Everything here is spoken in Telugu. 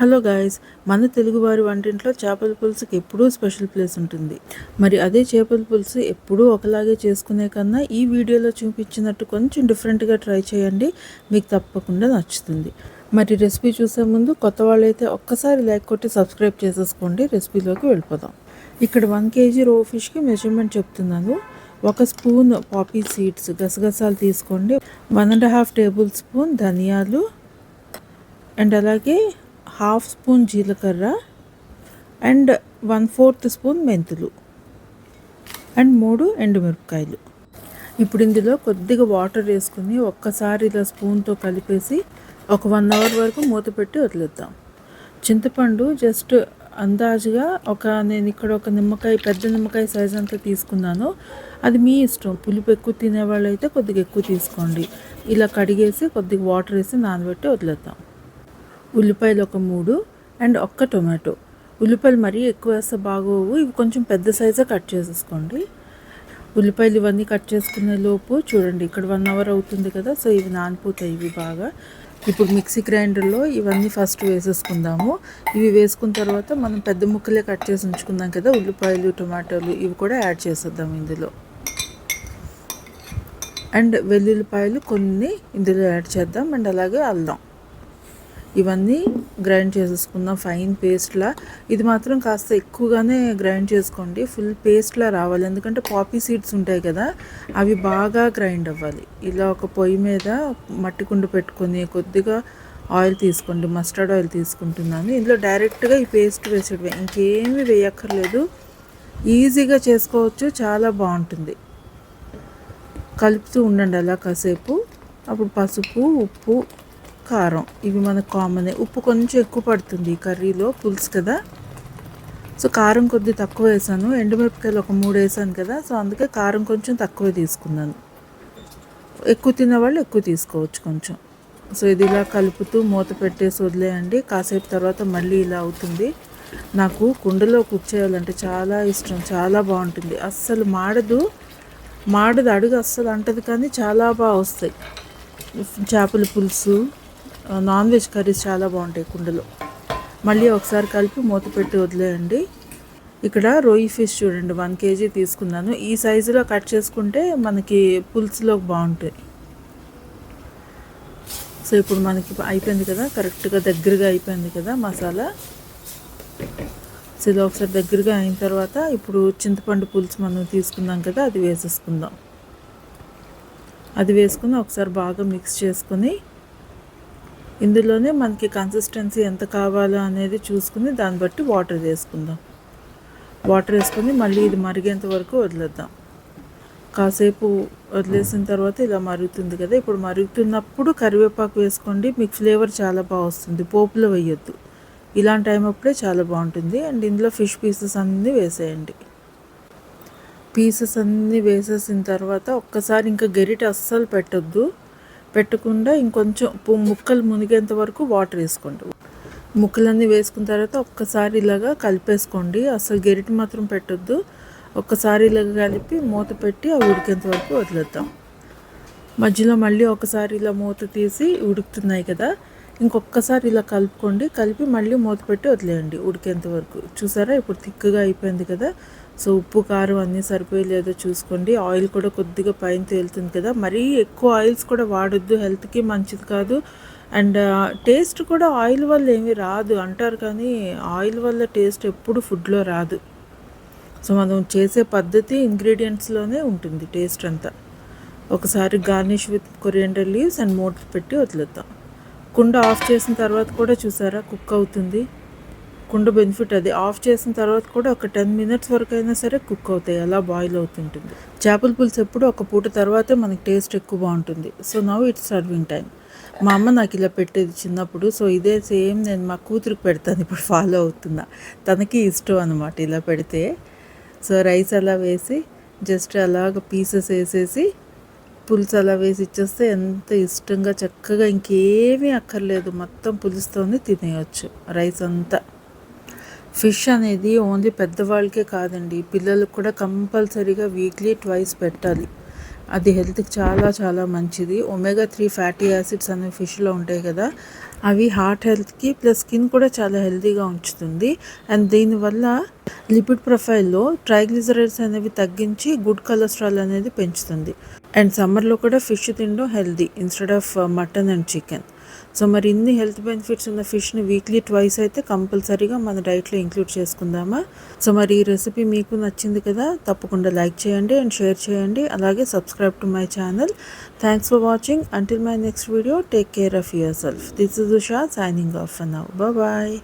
హలో గాయస్ మన తెలుగువారి వంటింట్లో చేపల పులుసుకి ఎప్పుడూ స్పెషల్ ప్లేస్ ఉంటుంది. మరి అదే చేపల పులుసు ఎప్పుడూ ఒకలాగే చేసుకునే కన్నా ఈ వీడియోలో చూపించినట్టు కొంచెం డిఫరెంట్గా ట్రై చేయండి మీకు తప్పకుండా నచ్చుతుంది. మరి రెసిపీ చూసే ముందు కొత్త వాళ్ళైతే ఒక్కసారి లైక్ కొట్టి సబ్స్క్రైబ్ చేసేసుకోండి రెసిపీలోకి వెళ్ళిపోదాం. ఇక్కడ వన్ కేజీ రో ఫిష్కి మెజర్మెంట్ చెప్తున్నాను. ఒక స్పూన్ పాపీ సీడ్స్ గసగసాలు తీసుకోండి. One and half tablespoon ధనియాలు. అండ్ అలాగే హాఫ్ స్పూన్ జీలకర్ర అండ్ వన్ ఫోర్త్ స్పూన్ మెంతులు అండ్ మూడు ఎండుమిరపకాయలు. ఇప్పుడు ఇందులో కొద్దిగా వాటర్ వేసుకుని ఒక్కసారి ఇలా స్పూన్తో కలిపేసి ఒక వన్ అవర్ వరకు మూత పెట్టి వదిలేద్దాం. చింతపండు జస్ట్ అందాజుగా ఒక నేను ఇక్కడ ఒక నిమ్మకాయ పెద్ద నిమ్మకాయ సైజ్ అంతా తీసుకున్నాను. అది మీ ఇష్టం. పులుపు ఎక్కువ తినేవాళ్ళు అయితే కొద్దిగా ఎక్కువ తీసుకోండి. ఇలా కడిగేసి కొద్దిగా వాటర్ వేసి నానబెట్టి వదిలేద్దాం. ఉల్లిపాయలు ఒక మూడు అండ్ ఒక్క టొమాటో. ఉల్లిపాయలు మరీ ఎక్కువ వేస్తే బాగోవు. ఇవి కొంచెం పెద్ద సైజే కట్ చేసేసుకోండి. ఉల్లిపాయలు ఇవన్నీ కట్ చేసుకునే లోపు చూడండి ఇక్కడ వన్ అవర్ అవుతుంది కదా సో ఇవి నానిపోతాయి ఇవి బాగా. ఇప్పుడు మిక్సీ గ్రైండర్లో ఇవన్నీ ఫస్ట్ వేసేసుకుందాము. ఇవి వేసుకున్న తర్వాత మనం పెద్ద ముక్కలే కట్ చేసి ఉంచుకుందాం కదా ఉల్లిపాయలు టొమాటోలు ఇవి కూడా యాడ్ చేసేద్దాం ఇందులో. అండ్ వెల్లుల్లిపాయలు కొన్ని ఇందులో యాడ్ చేద్దాం అండ్ అలాగే అల్లం. ఇవన్నీ గ్రైండ్ చేసేసుకుందాం ఫైన్ పేస్ట్లా. ఇది మాత్రం కాస్త ఎక్కువగానే గ్రైండ్ చేసుకోండి. ఫుల్ పేస్ట్లా రావాలి. ఎందుకంటే పాపీ సీడ్స్ ఉంటాయి కదా అవి బాగా గ్రైండ్ అవ్వాలి. ఇలా ఒక పొయ్యి మీద మట్టి కుండ పెట్టుకొని కొద్దిగా ఆయిల్ తీసుకోండి. మస్టర్డ్ ఆయిల్ తీసుకుంటున్నాను. ఇందులో డైరెక్ట్గా ఈ పేస్ట్ వేసేటివి. ఇంకేమీ వేయక్కర్లేదు. ఈజీగా చేసుకోవచ్చు. చాలా బాగుంటుంది. కలుపుతూ ఉండండి అలా కాసేపు. అప్పుడు పసుపు ఉప్పు కారం. ఇవి మనకు కామనే. ఉప్పు కొంచెం ఎక్కువ పడుతుంది కర్రీలో పులుసు కదా. సో కారం కొద్ది తక్కువ వేసాను. ఎండుమిరపకాయలు ఒక మూడు వేసాను కదా. సో అందుకే కారం కొంచెం తక్కువ తీసుకున్నాను. ఎక్కువ తినేవాళ్ళు ఎక్కువ తీసుకోవచ్చు కొంచెం. సో ఇది ఇలా కలుపుతూ మూత పెట్టేసి వదిలేయండి. కాసేపు తర్వాత మళ్ళీ ఇలా అవుతుంది. నాకు కుండలో కుక్ చేయాలంటే చాలా ఇష్టం. చాలా బాగుంటుంది. అస్సలు మాడదు. మాడదు అడుగు అస్సలు అంటది కానీ చాలా బాగా వస్తాయి. చేపల పులుసు. నాన్ వెజ్ కర్రీస్ చాలా బాగుంటాయి కుండలో. మళ్ళీ ఒకసారి కలిపి మూత పెట్టి వదిలేయండి. ఇక్కడ రొయ్యి ఫిష్ చూడండి వన్ కేజీ తీసుకున్నాను. ఈ సైజులో కట్ చేసుకుంటే మనకి పులుసులో బాగుంటాయి. సో ఇప్పుడు మనకి అయిపోయింది కదా కరెక్ట్గా దగ్గరగా అయిపోయింది కదా మసాలా. సో ఇది ఒకసారి దగ్గరగా అయిన తర్వాత ఇప్పుడు చింతపండు పులుసు మనం తీసుకున్నాం కదా అది వేసేసుకుందాం. అది వేసుకుని ఒకసారి బాగా మిక్స్ చేసుకొని ఇందులోనే మనకి కన్సిస్టెన్సీ ఎంత కావాలో అనేది చూసుకుని దాన్ని బట్టి వాటర్ వేసుకుందాం. వాటర్ వేసుకొని మళ్ళీ ఇది మరిగేంత వరకు వదిలేద్దాం. కాసేపు వదిలేసిన తర్వాత ఇలా మరుగుతుంది కదా ఇప్పుడు మరుగుతున్నప్పుడు కరివేపాకు వేసుకోండి మీకు ఫ్లేవర్ చాలా బాగా వస్తుంది. పోపులో వేయొద్దు. ఇలాంటి టైం అప్పుడే చాలా బాగుంటుంది. అండ్ ఇందులో ఫిష్ పీసెస్ అన్నీ వేసేయండి. పీసెస్ అన్నీ వేసేసిన తర్వాత ఒక్కసారి ఇంకా గెరిట అస్సలు పెట్టొద్దు. పెట్టకుండా ఇంకొంచెం ముక్కలు మునిగేంత వరకు వాటర్ వేసుకోండి. ముక్కలన్నీ వేసుకున్న తర్వాత ఒక్కసారి ఇలాగా కలిపేసుకోండి. అసలు గెరిటి మాత్రం పెట్టొద్దు. ఒక్కసారి ఇలాగ కలిపి మూత పెట్టి అవి ఉడికేంత వరకు వదిలేద్దాం. మధ్యలో మళ్ళీ ఒకసారి ఇలా మూత తీసి ఉడుకుతున్నాయి కదా ఇంకొకసారి ఇలా కలుపుకోండి. కలిపి మళ్ళీ మూత పెట్టి వదిలేయండి ఉడికేంత వరకు. చూసారా? ఇప్పుడు థిక్గా అయిపోయింది కదా? సో ఉప్పు కారం అన్నీ సరిపోయి లేదో చూసుకోండి. ఆయిల్ కూడా కొద్దిగా పైన తేలుతుంది కదా? మరీ ఎక్కువ ఆయిల్స్ కూడా వాడొద్దు. హెల్త్కి మంచిది కాదు. అండ్ టేస్ట్ కూడా ఆయిల్ వల్ల ఏమీ రాదు. అంటారు కానీ ఆయిల్ వల్ల టేస్ట్ ఎప్పుడు ఫుడ్లో రాదు. సో మనం చేసే పద్ధతి ఇంగ్రీడియంట్స్లోనే ఉంటుంది టేస్ట్ అంతా. ఒకసారి garnish with coriander leaves and మూట పెట్టి వదిలేద్దాం కుండ ఆఫ్ చేసిన తర్వాత కూడా చూసారా? కుక్ అవుతుంది. కుండ బెనిఫిట్ అది. ఆఫ్ చేసిన తర్వాత కూడా ఒక టెన్ మినిట్స్ వరకు అయినా సరే కుక్ అవుతాయి. అలా బాయిల్ అవుతుంటుంది. చేపల పులుసు ఎప్పుడు ఒక పూట తర్వాతే మనకి టేస్ట్ ఎక్కువ బాగుంటుంది. So now it's serving time మా అమ్మ నాకు ఇలా పెట్టేది చిన్నప్పుడు. సో ఇదే సేమ్ నేను మా కూతురికి పెడతాను. ఇప్పుడు ఫాలో అవుతున్నా. తనకి ఇష్టం అనమాట ఇలా పెడితే. సో రైస్ అలా వేసి జస్ట్ అలాగ పీసెస్ వేసేసి పులుసు అలా వేసి ఇచ్చేస్తే ఎంత ఇష్టంగా చక్కగా ఇంకేమీ అక్కర్లేదు. మొత్తం పులుసుతోనే తినేయచ్చు రైస్ అంతా. ఫిష్ అనేది ఓన్లీ పెద్దవాళ్ళకే కాదండి. పిల్లలకు కూడా కంపల్సరీగా వీక్లీ ట్వైస్ పెట్టాలి. అది హెల్త్కి చాలా చాలా మంచిది. ఒమేగా త్రీ ఫ్యాటీ యాసిడ్స్ అనేవి ఫిష్లో ఉంటాయి కదా అవి హార్ట్ హెల్త్కి ప్లస్ స్కిన్ కూడా చాలా హెల్తీగా ఉంచుతుంది. అండ్ దీనివల్ల లిపిడ్ ప్రొఫైల్లో ట్రైగ్లిజరైడ్స్ అనేవి తగ్గించి గుడ్ కొలెస్ట్రాల్ అనేది పెంచుతుంది. అండ్ సమ్మర్లో కూడా ఫిష్ తినడం healthy instead of mutton and chicken. So మరి ఇన్ని హెల్త్ బెనిఫిట్స్ ఉన్న ఫిష్ని వీక్లీ ట్వైస్ అయితే కంపల్సరీగా మన డైట్లో ఇంక్లూడ్ చేసుకుందామా? సో మరి ఈ రెసిపీ మీకు నచ్చింది కదా తప్పకుండా లైక్ చేయండి అండ్ షేర్ చేయండి. అలాగే subscribe to my channel. Thanks for watching until my next video take care of yourself this is Usha signing off and now bye